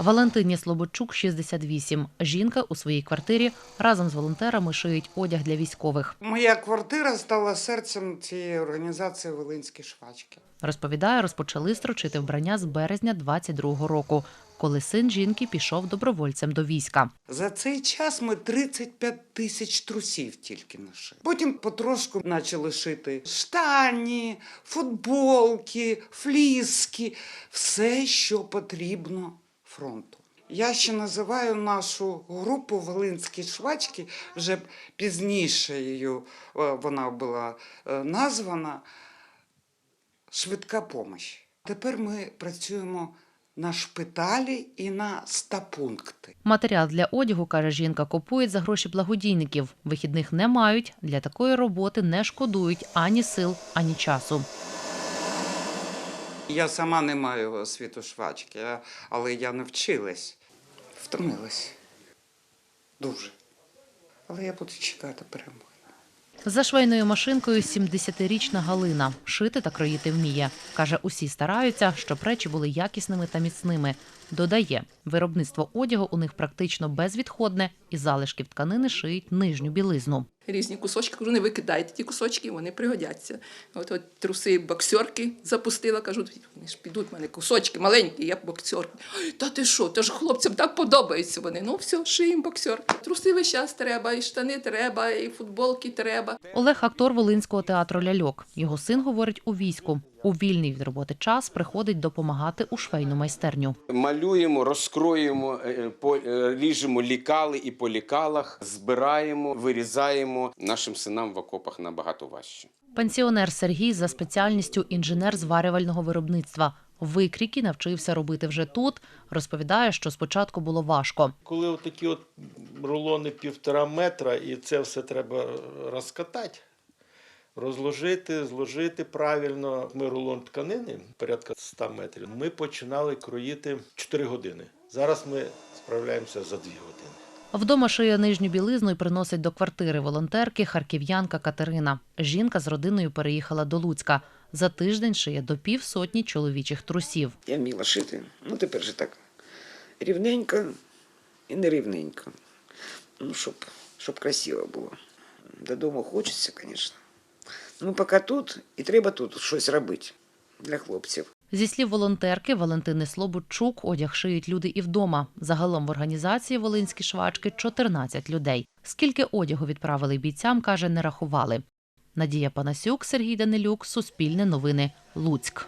Валентині Слободчук 68. Жінка у своїй квартирі разом з волонтерами шиють одяг для військових. Моя квартира стала серцем цієї організації Волинські швачки. Розповідає, розпочали строчити вбрання з березня 22-го року, коли син жінки пішов добровольцем до війська. За цей час ми 35 тисяч трусів тільки нашили. Потім потрошку почали шити штані, футболки, фліски, все, що потрібно фронту. Я ще називаю нашу групу Волинські швачки, вже пізніше її, е, вона була е, названа Швидка помощь. Тепер ми працюємо на шпиталі і на стапункти. Матеріал для одягу, каже жінка, купують за гроші благодійників. Вихідних не мають. Для такої роботи не шкодують ані сил, ані часу. Я сама не маю освіту швачки, але я навчилась. Втомилась. Дуже. Але я буду чекати перемоги. За швейною машинкою 70-річна Галина. Шити та кроїти вміє. Каже, усі стараються, щоб речі були якісними та міцними. Додає, виробництво одягу у них практично безвідходне, і залишків тканини шиють нижню білизну. Різні кусочки. Кажу, не викидайте ті кусочки, вони пригодяться. От, от труси боксерки запустила, кажу, вони ж підуть в мене кусочки маленькі, я боксерки. Та ти що? Та ж хлопцям так подобаються вони. Ну все, шиїм боксерки. Труси весь час треба, і штани треба, і футболки треба. Олег актор Волинського театру ляльок. Його син говорить у війську. У вільний від роботи час приходить допомагати у швейну майстерню. Малюємо, розкроюємо, е, е, ріжемо лікали і по лікалах, збираємо, вирізаємо. Нашим синам в окопах набагато важче. Пенсіонер Сергій за спеціальністю інженер зварювального виробництва. Викріки навчився робити вже тут. Розповідає, що спочатку було важко. Коли от такі от рулони півтора метра, і це все треба розкатати, розложити, зложити правильно. Ми рулон тканини, порядка 100 метрів, ми починали кроїти 4 години. Зараз ми справляємося за 2 години. Вдома шиє нижню білизну і приносить до квартири волонтерки харків'янка Катерина. Жінка з родиною переїхала до Луцька. За тиждень шиє до півсотні чоловічих трусів. Я вміла шити. Ну, тепер же так рівненько і нерівненько. Ну, щоб, щоб красиво було. Додому хочеться, звісно. Ну, поки тут, і треба тут щось робити для хлопців. Зі слів волонтерки Валентини Слободчук, одяг шиють люди і вдома. Загалом в організації Волинські швачки 14 людей. Скільки одягу відправили бійцям, каже, не рахували. Надія Панасюк, Сергій Данилюк, Суспільне новини, Луцьк.